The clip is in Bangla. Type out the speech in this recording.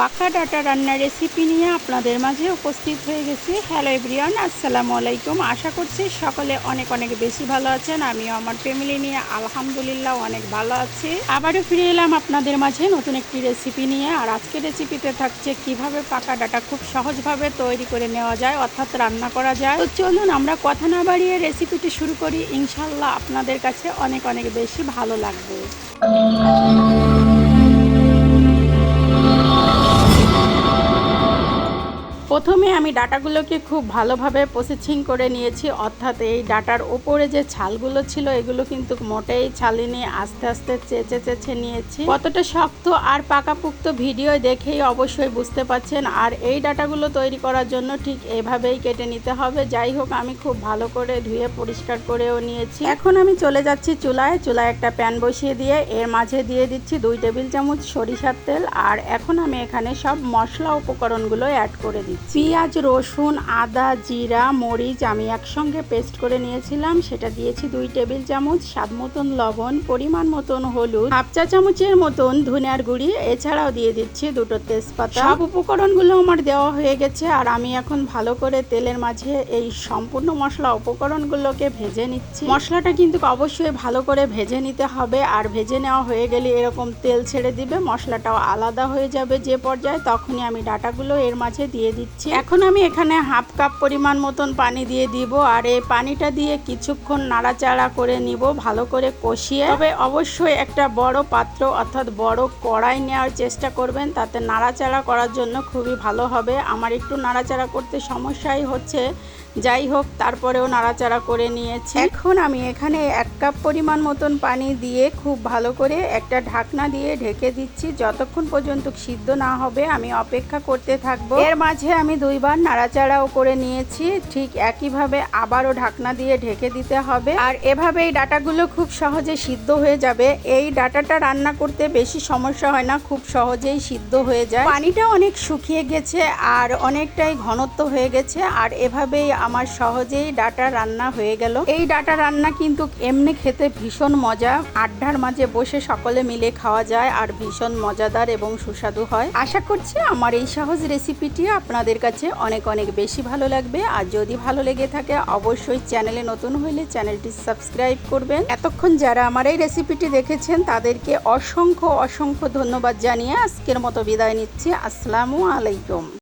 পাকা ডাটা রান্নার রেসিপি নিয়ে আপনাদের মাঝে উপস্থিত হয়ে গেছি। হ্যালো এভরিওয়ান আসসালামু আলাইকুম। আশা করছি সকলে অনেক অনেক বেশি ভালো আছেন। আমিও আমার ফ্যামিলি নিয়ে আলহামদুলিল্লাহ অনেক ভালো আছি। আবারও ফিরে এলাম আপনাদের মাঝে নতুন একটি রেসিপি নিয়ে। আর আজকের রেসিপিতে থাকছে কীভাবে পাকা ডাটা খুব সহজভাবে তৈরি করে নেওয়া যায়, অর্থাৎ রান্না করা যায়। তো চলুন আমরা কথা না বাড়িয়ে রেসিপিটি শুরু করি। ইনশাল্লাহ আপনাদের কাছে অনেক অনেক বেশি ভালো লাগবে। প্রথমে আমি ডাটাগুলোকে খুব ভালোভাবে প্রসেসিং করে নিয়েছি, অর্থাৎ এই ডাটার ওপরে যে ছালগুলো ছিল এগুলো কিন্তু মোটেই ছালিনি, আস্তে আস্তে চেঁচে চেঁচে নিয়েছি। কতটা শক্ত আর পাকাপুক্ত ভিডিও দেখেই অবশ্যই বুঝতে পাচ্ছেন আর এই ডাটাগুলো তৈরি করার জন্য ঠিক এভাবেই কেটে নিতে হবে। যাই হোক, আমি খুব ভালো করে ধুয়ে পরিষ্কার করেও নিয়েছি। এখন আমি চলে যাচ্ছি চুলায় চুলায় একটা প্যান বসিয়ে দিয়ে এর মাঝে দিয়ে দিচ্ছি দুই টেবিল চামচ সরিষার তেল, আর এখন আমি এখানে সব মশলা উপকরণগুলো অ্যাড করে দিচ্ছি। পেঁয়াজ, রসুন, আদা, জিরা, মরিচ আমি একসঙ্গে পেস্ট করে নিয়েছিলাম। সেটা দিয়েছি দুই টেবিল চামচ স্বাদ মতন লবণ, পরিমাণ মতন হলুদ, হাফ চা চামচের মতন ধনিয়ার গুঁড়ি। এছাড়াও দিয়ে দিচ্ছি দুটো তেজপাতা। সব উপকরণগুলো আমার দেওয়া হয়ে গেছে আর আমি এখন ভালো করে তেলের মাঝে এই সম্পূর্ণ মশলা উপকরণগুলোকে ভেজে নিচ্ছি। মশলাটা কিন্তু অবশ্যই ভালো করে ভেজে নিতে হবে আর ভেজে নেওয়া হয়ে গেলে এরকম তেল ছেড়ে দিবে, মশলাটাও আলাদা হয়ে যাবে যে পর্যায়ে। তখনই আমি ডাটাগুলো এর মাঝে দিয়ে দিচ্ছি। এখন আমি এখানে হাফ কাপ পরিমাণ মতন পানি দিয়ে দিব আর এই পানিটা দিয়ে কিছুক্ষণ নাড়াচাড়া করে নিব ভালো করে কষিয়ে। তবে অবশ্যই একটা বড় পাত্র অর্থাৎ বড় কড়াই নেওয়ার চেষ্টা করবেন, তাতে নাড়াচাড়া করার জন্য খুবই ভালো হবে। আমার একটু নাড়াচাড়া করতে সমস্যাই হচ্ছে। যাই হোক, তারপরেও নাড়াচাড়া করে নিয়েছি। এখন আমি এখানে এক কাপ পরিমাণ মতন পানি দিয়ে খুব ভালো করে একটা ঢাকনা দিয়ে ঢেকে দিচ্ছি। যতক্ষণ পর্যন্ত সিদ্ধ না হবে, আমি অপেক্ষা করতে থাকব। এর মাঝে আমি দুইবার নাড়াচাড়াও করে নিয়েছি। ঠিক একইভাবে আবারও ঢাকনা দিয়ে ঢেকে দিতে হবে। আর এভাবে এই ডাটাগুলো খুব সহজে সিদ্ধ হয়ে যাবে। এই ডাটাটা রান্না করতে বেশি সমস্যা হয় না, খুব সহজেই সিদ্ধ হয়ে যায়। পানিটা অনেক শুকিয়ে গেছে আর অনেকটাই ঘনত্ব হয়ে গেছে। আর এভাবেই আমার সহজেই ডাটা রান্না হয়ে গেল। এই ডাটা রান্না কিন্তু এমনি খেতে ভীষণ মজা। আড্ডার মাঝে বসে সকলে মিলে খাওয়া যায় আর ভীষণ মজাদার এবং সুস্বাদু হয়। আশা করছি আমার এই সহজ রেসিপিটি আপনাদের কাছে অনেক অনেক বেশি ভালো লাগবে। আর যদি ভালো লেগে থাকে, অবশ্যই চ্যানেলে নতুন হলে চ্যানেলটি সাবস্ক্রাইব করবেন। এতক্ষণ যারা আমার এই রেসিপিটি দেখেছেন, তাদেরকে অসংখ্য অসংখ্য ধন্যবাদ জানিয়ে আজকের মতো বিদায় নিচ্ছি। আসসালামু আলাইকুম।